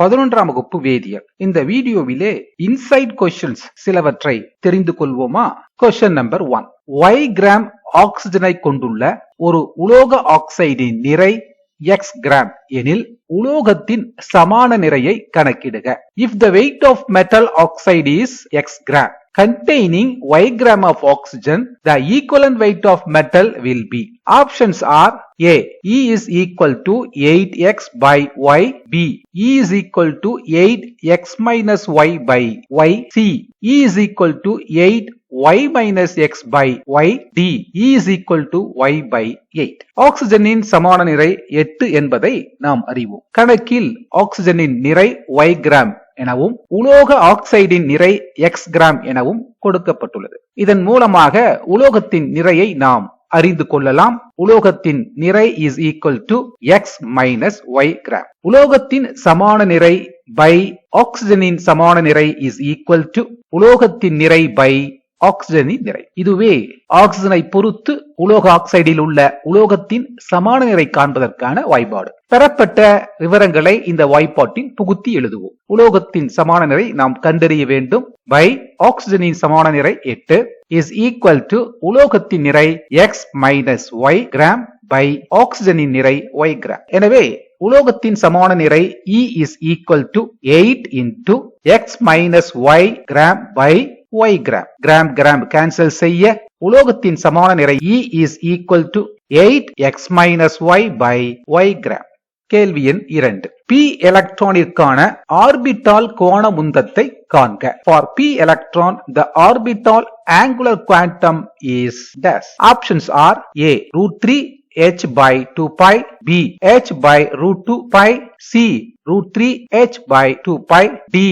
பதினொன்றாம் வகுப்பு வேதியியல். இந்த வீடியோவிலே இன்சைட் கொஸ்டின்ஸ் சிலவற்றை தெரிந்து கொள்வோமா? Question number one y gram ஆக்சிஜனை கொண்டுள்ள ஒரு உலோக ஆக்சைடின் நிறை எக்ஸ் கிராம் எனில் உலோகத்தின் சமான நிறையை கணக்கிடுக. If the weight of metal oxide is x gram containing y gram of oxygen, the equivalent weight of metal will be. Options are A. E is equal to 8x by y. B. E is equal to 8x minus y by y. C. E is equal to 8 y minus x by y. D. E is equal to y by 8. ஆக்சிஜனின் சமான நிறை எட்டு என்பதை நாம் அறிவோம் கணக்கில் ஆக்சிஜனின் நிறை y gram எனவும் உலோக ஆக்சைடின் நிறை எக்ஸ் கிராம் எனவும் கொடுக்கப்பட்டுள்ளது. இதன் மூலமாக உலோகத்தின் நிறையை நாம் அறிந்து கொள்ளலாம். உலோகத்தின் நிறை is equal to x minus y gram உலோகத்தின் சமான நிறை பை ஆக்சிஜனின் சமான நிறை இஸ் ஈக்குவல் டு உலோகத்தின் நிறை பை ஆக்சிஜனின் நிறை. இதுவே ஆக்சிஜனை பொறுத்து உலோக ஆக்சைடில் உள்ள உலோகத்தின் சமான நிறை காண்பதற்கான வாய்ப்பாடு பெறப்பட்ட விவரங்களை இந்த வாய்ப்பாட்டின் புகுத்தி எழுதுவோம். உலோகத்தின் சமான நிறை நாம் கண்டறிய வேண்டும். பை ஆக்சிஜனின் சமான நிறை எட்டு இஸ் ஈக்குவல் டு உலோகத்தின் நிறை x minus y gram by ஆக்சிஜனின் நிறை ஒய் கிராம் எனவே உலோகத்தின் சமான நிறை E is equal to 8 into x minus y gram by y gram gram gram cancel செய்ய உலோகத்தின் சமான நிறை இ is equal to eight x minus y by y gram கேள்வி எண் இரண்டு பி எலக்ட்ரானிற்கான ஆர்பிட்டால் கோண உந்தத்தை காண்க for p electron the orbital angular quantum is thus options are A root three h by two pi B h by root two pi C root three h by two pi D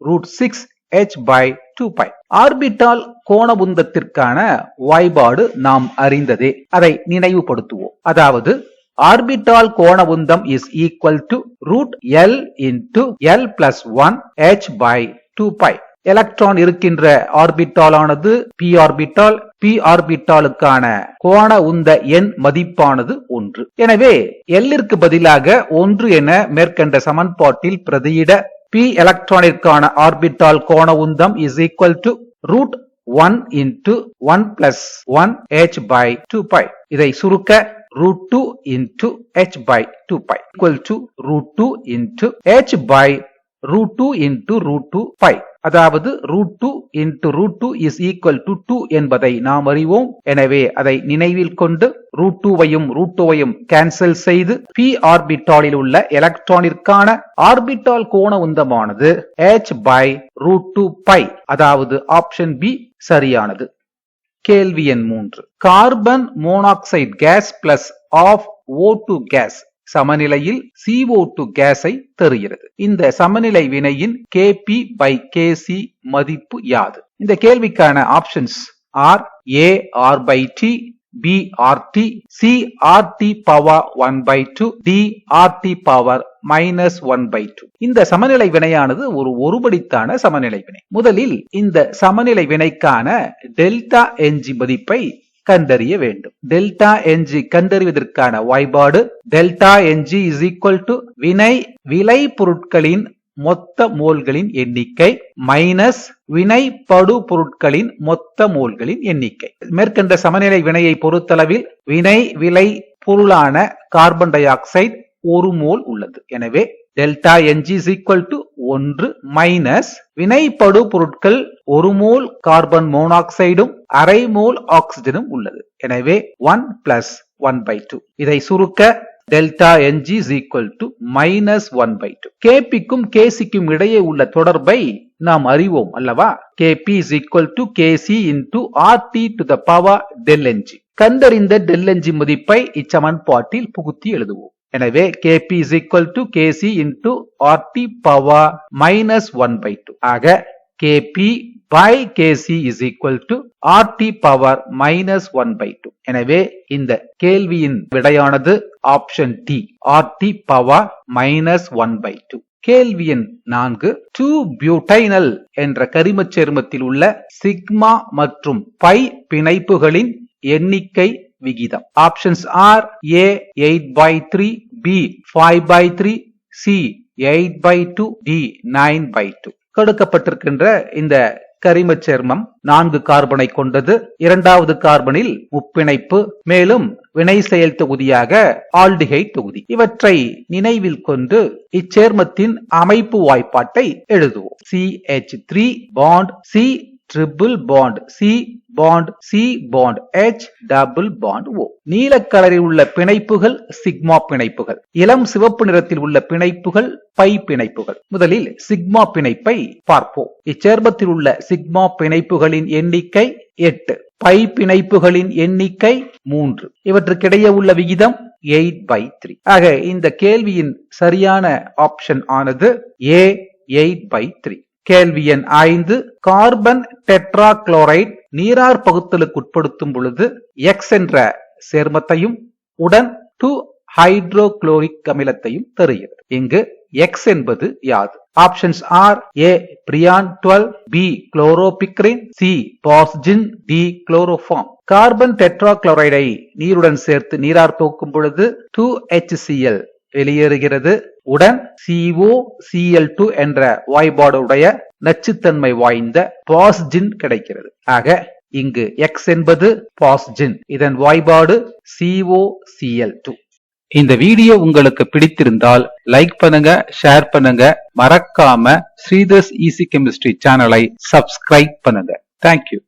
root six h by two pi orbital கோணபுந்தத்திற்கான வாய்பாடு நாம் அறிந்ததே. அதை நினைவுபடுத்துவோம். அதாவது orbital கோணபுந்தம் is equal to root l into l plus one h by two pi electron இருக்கின்ற orbital ஆனது p orbital p ஆர்பிட்டாலுக்கான கோண உந்த எண் மதிப்பானது ஒன்று. எனவே எல்லிற்கு பதிலாக ஒன்று என மேற்கண்ட சமன்பாட்டில் பிரதியிட பி எலக்ட்ரானிற்கான ஆர்பிட்டால் கோண உந்தம் is equal to root one into one plus one h by two pi இதை சுருக்க root 2 into h by 2 pi. equal to root 2 into h by root 2 into root 2 pi. அதாவது root 2 into root 2 is equal to 2 என்பதை நாம் அறிவோம். எனவே அதை நினைவில் கொண்டு ரூட் டூவையும் ரூட் டூவையும் கேன்சல் செய்து பி ஆர்பிட்டாலில் உள்ள எலக்ட்ரானிற்கான ஆர்பிட்டால் கோண உந்தமானது h by root two pi அதாவது ஆப்ஷன் பி சரியானது. கேள்வி எண் மூன்று. Carbon monoxide gas plus half O two gas சமநிலையில் சிஓ டூ கேஸை தருகிறது. இந்த சமநிலை வினையின் Kp பை Kc மதிப்பு யாது? இந்த கேள்விக்கான options are A R by T B R T C R T power one by two D R T power minus one by two இந்த சமநிலை வினையானது ஒரு ஒருபடித்தான சமநிலை வினை. முதலில் இந்த சமநிலை வினைக்கான டெல்டா என்ஜி மதிப்பை கண்டறிய வேண்டும். டெல்டா என்ஜி கண்டறிவதற்கான வாய்பாடு delta ng is equal to வினை விளை பொருட்களின் மொத்த மோல்களின் எண்ணிக்கை மைனஸ் வினை படு பொருட்களின் மொத்த மோல்களின் எண்ணிக்கை. மேற்கண்ட சமநிலை வினையை பொறுத்தளவில் வினை விலை பொருளான கார்பன் டை ஆக்சைடு ஒரு மோல் உள்ளது. எனவே delta ng is equal to ஒன்று மைனஸ் வினைப்படு பொருட்கள் ஒரு மோல் கார்பன் மோனாக்சைடும் அரை மோல் ஆக்சிஜனும் உள்ளது. எனவே one plus one by two இதை சுருக்க delta ng is equal to minus one by two கேபிக்கும் கேசிக்கும் இடையே உள்ள தொடர்பை நாம் அறிவோம் அல்லவா? Kp is equal to Kc into RT to the power del ng கண்டறிந்த டெல் என்ஜி மதிப்பை இச்சமன்பாட்டில் புகுத்தி எழுதுவோம். எனவே Kp is equal to Kc into RT power minus one by two ஆக Kp by Kc is equal to RT power minus one by two எனவே இந்த கேள்வியின் விடையானது option D RT power minus one by two கேள்வி எண் நான்கு two பியூட்டைனல் என்ற கரிமச் சேர்மத்தில் உள்ள sigma மற்றும் பை பிணைப்புகளின் எண்ணிக்கை விகிதம். Options are A eight by three B five by three C eight by two D nine by two கொடுக்கப்பட்டிருக்கின்ற இந்த கரிம சேர்மம் நான்கு கார்பனை கொண்டது. இரண்டாவது கார்பனில் உப்பிணைப்பு மேலும் வினை செயல் தொகுதியாக ஆல்டிகை தொகுதி. இவற்றை நினைவில் கொண்டு இச்சேர்மத்தின் அமைப்பு வாய்ப்பாட்டை எழுதுவோம். C H three bond C triple bond C bond C bond H double bond O நீல கலரில் உள்ள பிணைப்புகள் சிக்மா பிணைப்புகள். இளம் சிவப்பு நிறத்தில் உள்ள பிணைப்புகள் பை பிணைப்புகள். முதலில் சிக்மா பிணைப்பை பார்ப்போம். இச்சேர்மத்தில் உள்ள சிக்மா பிணைப்புகளின் எண்ணிக்கை எட்டு. பை பிணைப்புகளின் எண்ணிக்கை மூன்று. இவற்றுக்கிடையே உள்ள விகிதம் எயிட் பை த்ரீ ஆக இந்த கேள்வியின் சரியான ஆப்ஷன் ஆனது ஏ எயிட் பை த்ரீ கேள்வி எண் ஐந்து கார்பன் டெட்ரா குளோரைட் நீரார் பகுத்தலுக்கு உட்படுத்தும் பொழுது எக்ஸ் என்ற சேர்மத்தையும் உடன் டூ ஹைட்ரோகுளோரிக் அமிலத்தையும் தருகிறது. இங்கு எக்ஸ் என்பது யாது? Options are A Freon twelve B chloropicrin C phosgene D chloroform carbon tetra குளோரைடை நீருடன் சேர்த்து நீரார் போக்கும் பொழுது டூ HCl வெளியேறுகிறது. உடன் சிஓ சி எல் டூ என்ற வாய்பாடுடைய நச்சுத்தன்மை வாய்ந்த பாஸ்ஜின் கிடைக்கிறது. ஆக இங்கு எக்ஸ் என்பது பாஸ்ஜின். இதன் வாய்பாடு சிஓ சிஎல் டூ இந்த வீடியோ உங்களுக்கு பிடித்திருந்தால் லைக் பண்ணுங்க ஷேர் பண்ணுங்க. மறக்காம ஸ்ரீதர்ஸ் ஈசி கெமிஸ்ட்ரி சேனலை சப்ஸ்கிரைப் பண்ணுங்க. Thank you